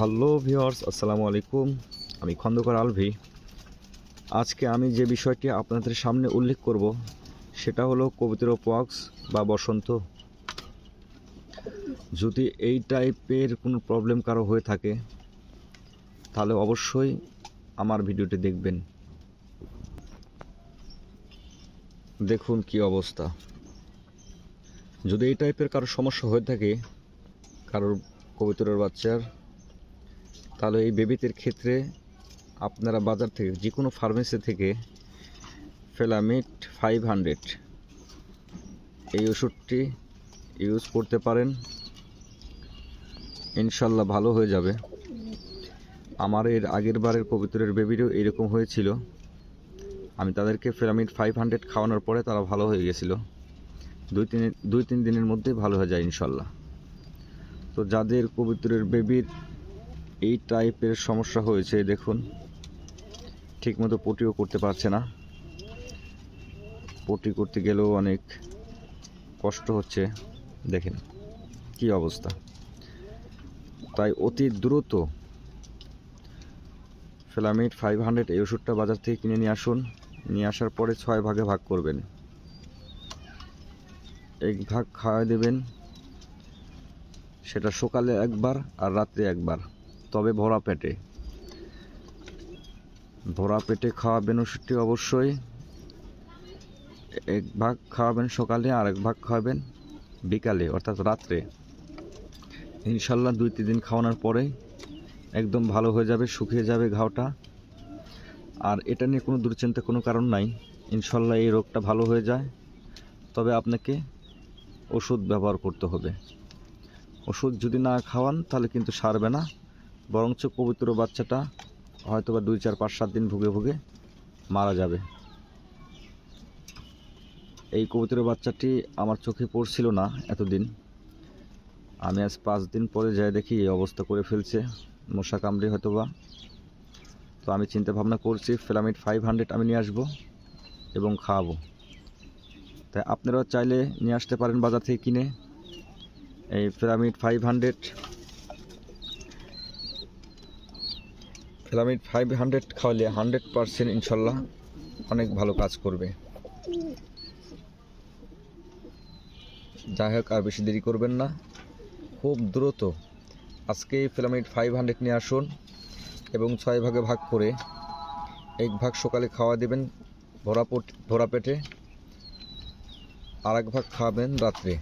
Hello viewers আসসালামু আলাইকুম। আমি খন্দকার আলভি। আজকে আমি যে বিষয়টি আপনাদের সামনে উল্লেখ করব, সেটা হলো কবিতর পক্স বা বসন্ত। যদি এই টাইপের কোনো প্রবলেম কারও হয়ে থাকে, তাহলে অবশ্যই আমার ভিডিওটি দেখবেন। দেখুন কি অবস্থা। যদি এই টাইপের কারও সমস্যা হয়ে থাকে, কারোর কবিতরের বাচ্চার তাহলে এই বেবিতের ক্ষেত্রে আপনারা বাজার থেকে যে কোনো ফার্মেসি থেকে ফেলামিট ফাইভ হান্ড্রেড এই ওষুধটি ইউজ করতে পারেন। ইনশাল্লাহ ভালো হয়ে যাবে। আমার এর আগের বারের কবিতরের বেবিরও এরকম হয়েছিল। আমি তাদেরকে ফেলামিট ফাইভ হান্ড্রেড খাওয়ানোর পরে তারা ভালো হয়ে গেছিল। দুই তিন দুই তিন দিনের মধ্যেই ভালো হয়ে যায় ইনশাল্লাহ। তো যাদের কবুতরের বেবির এই টাইপের সমস্যা হয়েছে, দেখুন। ঠিকমতো পটিও করতে পারছে না। পটি করতে গেলেও অনেক কষ্ট হচ্ছে। দেখেন কি অবস্থা। তাই অতি দ্রুত ফেলামিট ফাইভ হান্ড্রেড এই ওষুধটা বাজার থেকে কিনে নিয়ে আসুন। নিয়ে আসার পরে ছয় ভাগে ভাগ করবেন। এক ভাগ খাওয়া দেবেন। সেটা সকালে একবার আর রাত্রে একবার। তবে ভরা পেটে। ভরা পেটে খাওয়াবেন ওষুধটি অবশ্যই। এক ভাগ খাওয়াবেন সকালে আর এক ভাগ খাওয়াবেন বিকালে, অর্থাৎ রাত্রে। ইনশাল্লাহ দুই তিন দিন খাওয়ানোর পরে একদম ভালো হয়ে যাবে, শুকিয়ে যাবে ঘাওটা। আর এটা নিয়ে কোনো দুশ্চিন্তা কোনো কারণ নাই। ইনশাল্লাহ এই রোগটা ভালো হয়ে যায়। তবে আপনাকে ওষুধ ব্যবহার করতে হবে। ওষুধ যদি না খাওয়ান তাহলে কিন্তু সারবে না। বরঞ্চ পবিত্র বাচ্চাটা হয়তো বা দুই, চার, পাঁচ, সাত দিন ভুগে ভুগে মারা যাবে। এই কবুতরের বাচ্চাটি আমার চোখে পড়ছিল না এতদিন। আমি আজ পাঁচ দিন পরে যাই দেখি এই অবস্থা করে ফেলছে। মশা কামড়ে হয়তো বা তো আমি চিন্তা ভাবনা করছি ফিলামিট ফাইভ হান্ড্রেড আমি নিয়ে আসব এবং খাওয়াবো। তাই আপনারাও চাইলে নিয়ে আসতে পারেন বাজার থেকে কিনে। এই pyramid five hundred pyramid five hundred খাওয়ালে হান্ড্রেড পারসেন্ট ইনশাল্লাহ অনেক ভালো কাজ করবে। যাই হোক, আর বেশি দেরি করবেন না। খুব দ্রুত আজকে ফিলামিড ফাইভ হান্ড্রেড নিয়ে আসুন এবং ছয় ভাগে ভাগ করে এক ভাগ সকালে খাওয়া দেবেন ভরা ভরা পেটে আর এক ভাগ খাওয়াবেন রাত্রে।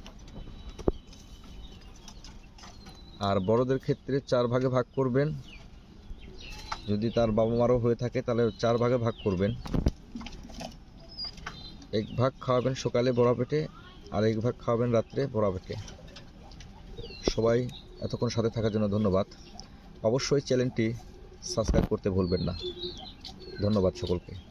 আর বড়দের ক্ষেত্রে চার ভাগে ভাগ করবেন যদি তার বাবা মারও হয়ে থাকে, তাহলে চার ভাগে ভাগ করবেন। এক ভাগ খাওয়াবেন সকালে বড়া পেটে, আর এক ভাগ খাওয়াবেন রাত্রে বড়া পেটে। সবাই এতক্ষণ সাথে থাকার জন্য ধন্যবাদ। অবশ্যই চ্যানেলটি সাবস্ক্রাইব করতে ভুলবেন না। ধন্যবাদ সকলকে।